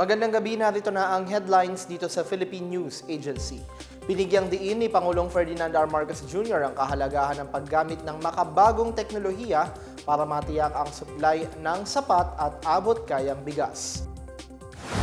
Magandang gabi, narito na ang headlines dito sa Philippine News Agency. Binigyang diin ni Pangulong Ferdinand R. Marcos Jr. ang kahalagahan ng paggamit ng makabagong teknolohiya para matiyak ang supply ng sapat at abot kayang bigas.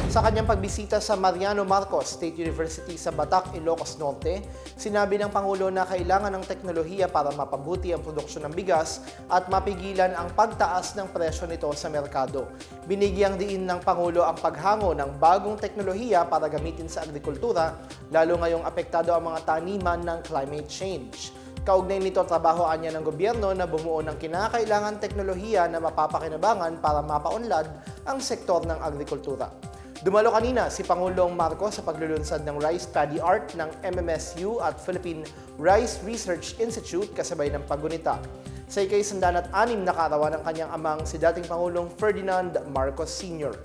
Sa kanyang pagbisita sa Mariano Marcos State University sa Batac, Ilocos Norte, sinabi ng Pangulo na kailangan ng teknolohiya para mapabuti ang produksyon ng bigas at mapigilan ang pagtaas ng presyo nito sa merkado. Binigyang diin ng Pangulo ang paghango ng bagong teknolohiya para gamitin sa agrikultura, lalo ngayong apektado ang mga taniman ng climate change. Kaugnay nito, trabahoan niya ng gobyerno na bumuo ng kinakailangan teknolohiya na mapapakinabangan para mapaunlad ang sektor ng agrikultura. Dumalo kanina si Pangulong Marcos sa paglulunsad ng Rice Paddy Art ng MMSU at Philippine Rice Research Institute kasabay ng paggunita. Sa ikay sandan at anim na kaarawan ng kanyang amang si dating Pangulong Ferdinand Marcos Sr.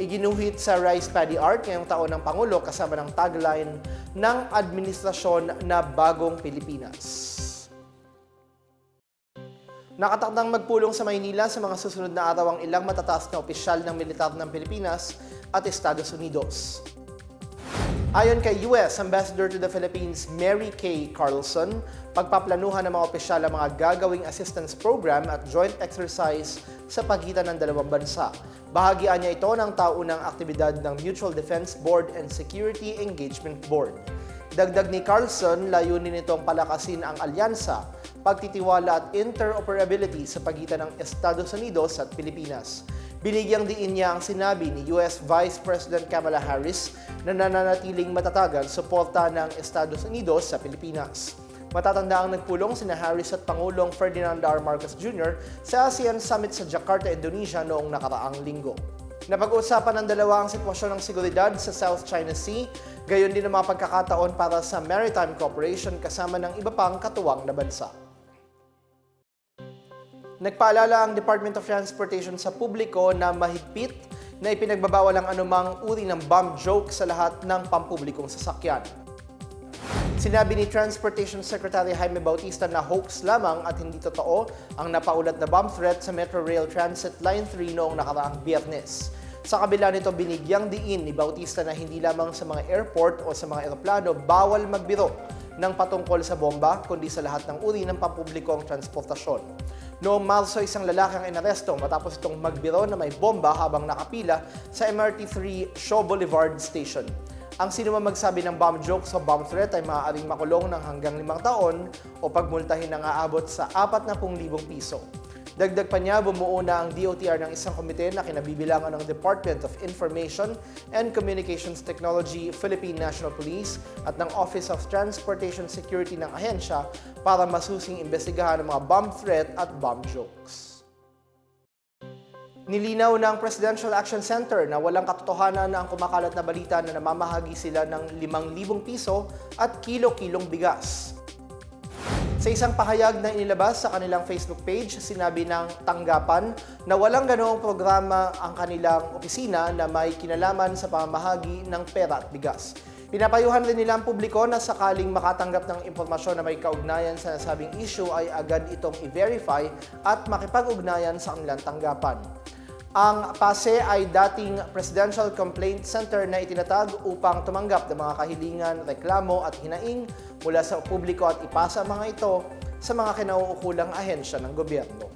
Iginuhit sa Rice Paddy Art ngayong taon ng Pangulo kasama ng tagline ng administrasyon na Bagong Pilipinas. Nakatakdang magpulong sa Maynila sa mga susunod na araw ang ilang matataas na opisyal ng militar ng Pilipinas at Estados Unidos. Ayon kay US Ambassador to the Philippines Mary Kay Carlson, pagpaplanuhan ng mga opisyal ang mga gagawing assistance program at joint exercise sa pagitan ng dalawang bansa. Bahagian niya ito ng taunang aktibidad ng Mutual Defense Board and Security Engagement Board. Dagdag ni Carlson, layunin nitong palakasin ang alyansa, pagtitiwala at interoperability sa pagitan ng Estados Unidos at Pilipinas. Binigyang diin niya ang sinabi ni US Vice President Kamala Harris na nananatiling matatagan suporta ng Estados Unidos sa Pilipinas. Matatanda ang nagpulong sina Harris at Pangulong Ferdinand R. Marcos Jr. sa ASEAN Summit sa Jakarta, Indonesia noong nakaraang linggo. Napag-uusapan ng dalawa ang sitwasyon ng seguridad sa South China Sea, gayon din ang mga pagkakataon para sa Maritime Cooperation kasama ng iba pang katuwang na bansa. Nagpaalala ang Department of Transportation sa publiko na mahigpit na ipinagbabawal ang anumang uri ng bomb joke sa lahat ng pampublikong sasakyan. Sinabi ni Transportation Secretary Jaime Bautista na hoax lamang at hindi totoo ang napaulat na bomb threat sa Metro Rail Transit Line 3 noong nakaraang biyernes. Sa kabila nito, binigyang diin ni Bautista na hindi lamang sa mga airport o sa mga eroplano bawal magbiro ng patungkol sa bomba, kundi sa lahat ng uri ng pampublikong transportasyon. Noong Marso, isang lalaki ang inaresto matapos itong magbiro na may bomba habang nakapila sa MRT3 Shaw Boulevard Station. Ang sino man magsabi ng bomb joke o bomb threat ay maaaring makulong ng hanggang limang taon o pagmultahin ng aabot sa 40,000 piso. Dagdag pa niya, bumuo na ang DOTR ng isang komite na kinabibilangan ng Department of Information and Communications Technology, Philippine National Police at ng Office of Transportation Security ng ahensya para masusing imbestigahan ang mga bomb threat at bomb jokes. Nilinaw ng Presidential Action Center na walang katotohanan na ang kumakalat na balita na namamahagi sila ng 5,000 piso at kilo-kilong bigas. Sa isang pahayag na inilabas sa kanilang Facebook page, sinabi ng tanggapan na walang ganoong programa ang kanilang opisina na may kinalaman sa pamamahagi ng pera at bigas. Pinapayuhan rin nila ang publiko na sakaling makatanggap ng impormasyon na may kaugnayan sa nasabing issue ay agad itong i-verify at makipag-ugnayan sa kanilang tanggapan. Ang PASE ay dating Presidential Complaint Center na itinatag upang tumanggap ng mga kahilingan, reklamo at hinaing mula sa publiko at ipasa mga ito sa mga kinauukulang ahensya ng gobyerno.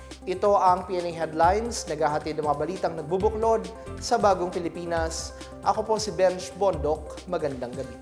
Ito ang PNA Headlines, naghahatid ng mga balitang nagbubuklod sa bagong Pilipinas. Ako po si Bench Bondok. Magandang gabi.